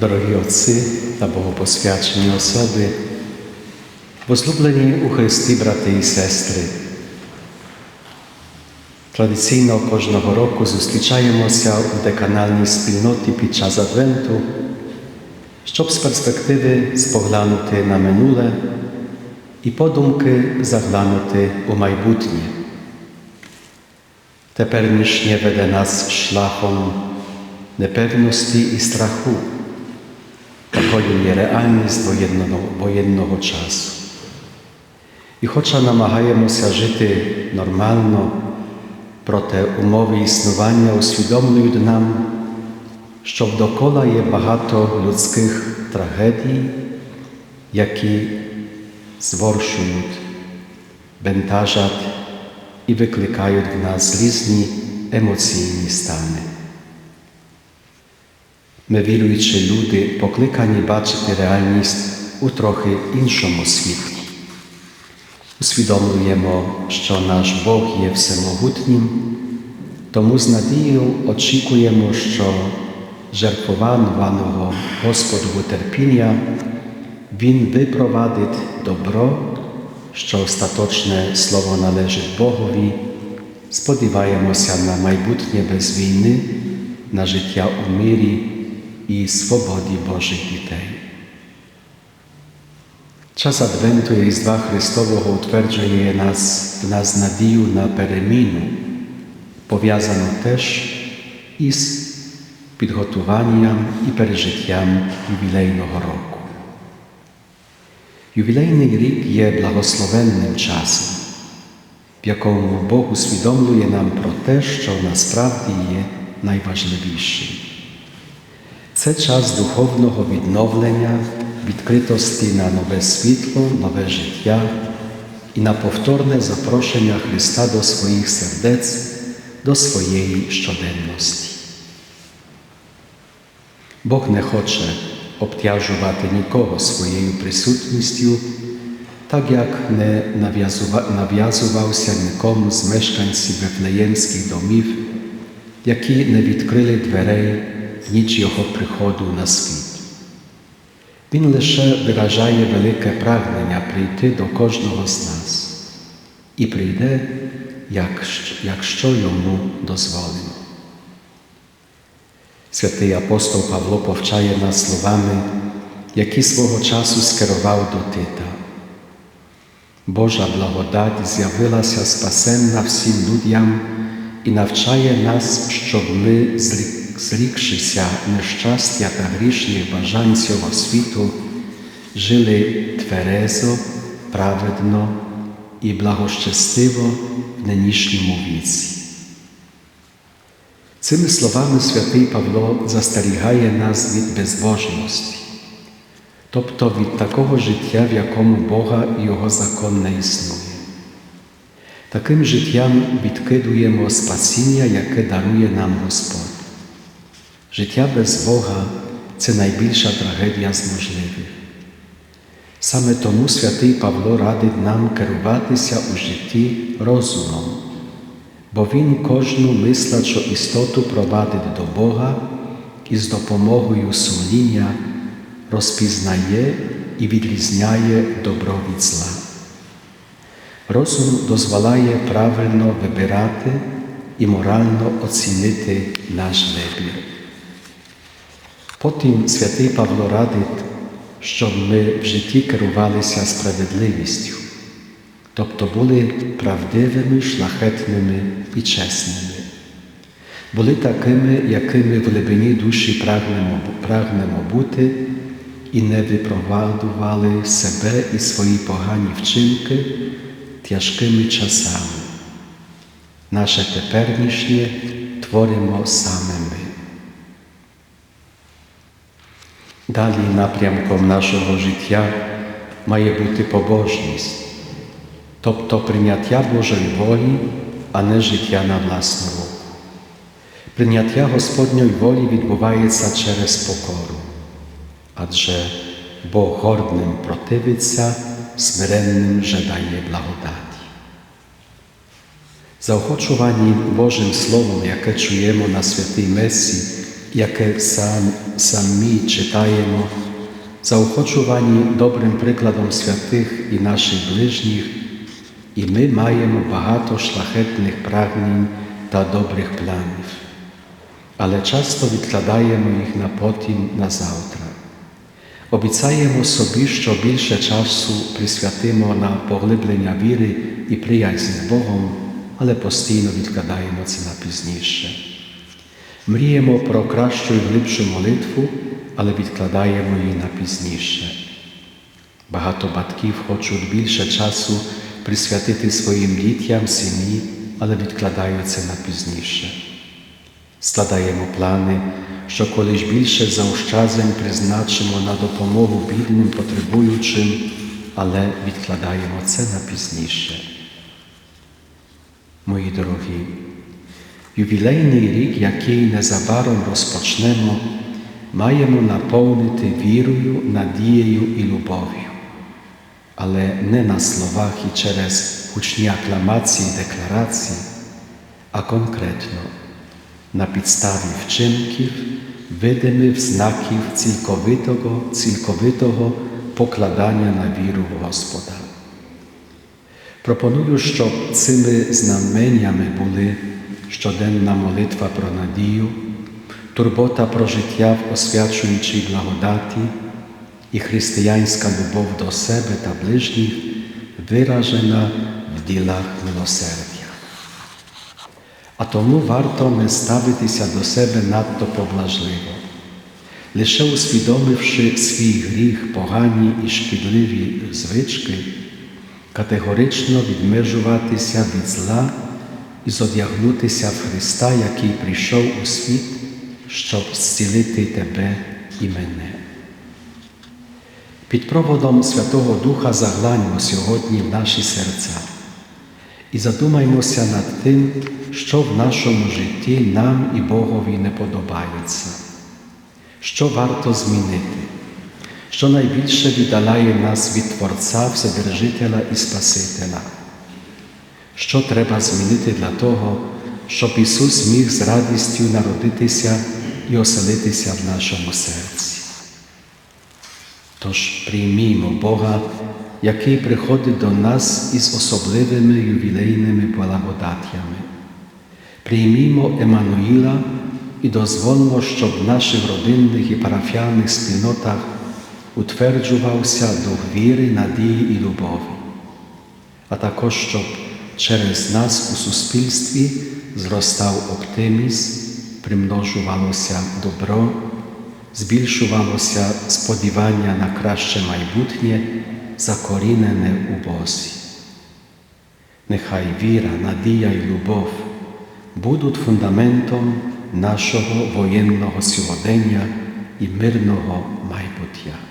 дорогі отці та богопосвячені особи, возлюблені у Христі брати і сестри. Традиційно кожного року зустрічаємося у деканальній спільноті під час Адвенту, щоб з перспективи споглянути на минуле і подумки заглянути у майбутнє. Теперішнє веде нас шляхом непевності і страху. Такою є реальність воєнного, воєнного часу. І хоча намагаємося жити нормально, проте умови існування усвідомлюють нам, що довкола є багато людських трагедій, які зворшують, бентажать і викликають в нас різні емоційні стани. Ми, віруючі люди, покликані бачити реальність у трохи іншому світлі. Усвідомлюємо, що наш Бог є всемогутнім, тому з надією очікуємо, що жертвованого Господу терпіння Він випровадить добро, що остаточне слово належить Богові. Сподіваємося на майбутнє без війни, на життя у мирі свободі Божих дітей. Час Адвенту і Різдва Христового утверджує нас, в нас надію на переміну, пов'язану теж із підготуванням і пережиттям ювілейного року. Ювілейний рік є благословенним часом, в якому Бог усвідомлює нам про те, що насправді є найважливішим. Це час духовного відновлення, відкритості на нове світло, нове життя і на повторне запрошення Христа до своїх сердець, до своєї щоденності. Бог не хоче обтяжувати нікого своєю присутністю, так як не нав'язувався нікому з мешканців вифлеємських домів, які не відкрили дверей ніч Його приходу на світ. Він лише виражає велике прагнення прийти до кожного з нас і прийде, якщо йому дозволено. Святий апостол Павло повчає нас словами, які свого часу скерував до Тита. Божа благодать з'явилася спасенна всім людям і навчає нас, щоб ми, зрікшися нещастя та грішних бажань цього світу, жили тверезо, праведно і благощастиво в нинішньому віці. Цими словами святий Павло застерігає нас від безбожності, тобто від такого життя, в якому Бога і Його закон не існує. Таким життям відкидуємо спасіння, яке дарує нам Господь. Життя без Бога це найбільша трагедія з можливих. Саме тому святий Павло радить нам керуватися у житті розумом бо Він кожну мислячу істоту провадить до Бога і з допомогою сумління розпізнає і відрізняє добро від зла. Розум дозволяє правильно вибирати і морально оцінити наш вибір. Потім святий Павло радить, щоб ми в житті керувалися справедливістю тобто були правдивими, шлахетними і чесними, були такими, якими в глибині душі прагнемо, прагнемо бути, і не випровадували себе і свої погані вчинки тяжкими часами. Наше теперішнє творимо саме ми. Далі напрямком нашого життя має бути побожність тобто прийняття Божої волі, а не життя на власну руку. Прийняття Господньої волі відбувається через покору, адже Бог гордним противиться, смиренним же дає благодаті. Заохочувані Божим Словом, яке чуємо на святій Месі яке сам, самі читаємо, заохочувані добрим прикладом святих і наших ближніх, і ми маємо багато шлахетних прагнень та добрих планів, але часто відкладаємо їх на потім на завтра. Обіцяємо собі, що більше часу присвятимо на поглиблення віри і приязнь з Богом, але постійно відкладаємо це на пізніше. Мріємо про кращу і глибшу молитву, але відкладаємо її на пізніше. Багато батьків хочуть більше часу присвятити своїм дітям, сім'ї, але відкладають це на пізніше. Складаємо плани, що коли ж більше заощаджень призначимо на допомогу бідним потребуючим, але відкладаємо це на пізніше. Мої дорогі, ювілейний рік, який незабаром розпочнемо, маємо наповнити вірою, надією і любов'ю, але не на словах і через гучні акламації, декларації, а конкретно на підставі вчинків, видимих знаків цілковитого, цілковитого покладання на віру в Господа. Пропоную, щоб цими знаменнями були щоденна молитва про надію, турбота про життя в освячуючій благодаті і християнська любов до себе та ближніх, виражена в ділах милосердя. А тому варто не ставитися до себе надто поблажливо, лише усвідомивши свій гріх, погані і шкідливі звички, категорично відмежуватися від зла і зодягнутися в Христа, який прийшов у світ, щоб зцілити тебе і мене. Під проводом Святого Духа загляньмо сьогодні в наші серця і задумаймося над тим, що в нашому житті нам і Богові не подобається, що варто змінити, що найбільше віддаляє нас від Творця, Вседержителя і Спасителя, що треба змінити для того, щоб Ісус міг з радістю народитися і оселитися в нашому серці. Тож приймімо Бога, який приходить до нас із особливими ювілейними благодатями. Приймімо Еммануїла і дозволимо, щоб в наших родинних і парафіальних спільнотах утверджувався дух віри, надії і любові, а також щоб через нас у суспільстві зростав оптимізм, примножувалося добро, збільшувалося сподівання на краще майбутнє, закорінене у Бозі. Нехай віра, надія і любов будуть фундаментом нашого воєнного сьогодення і мирного майбуття.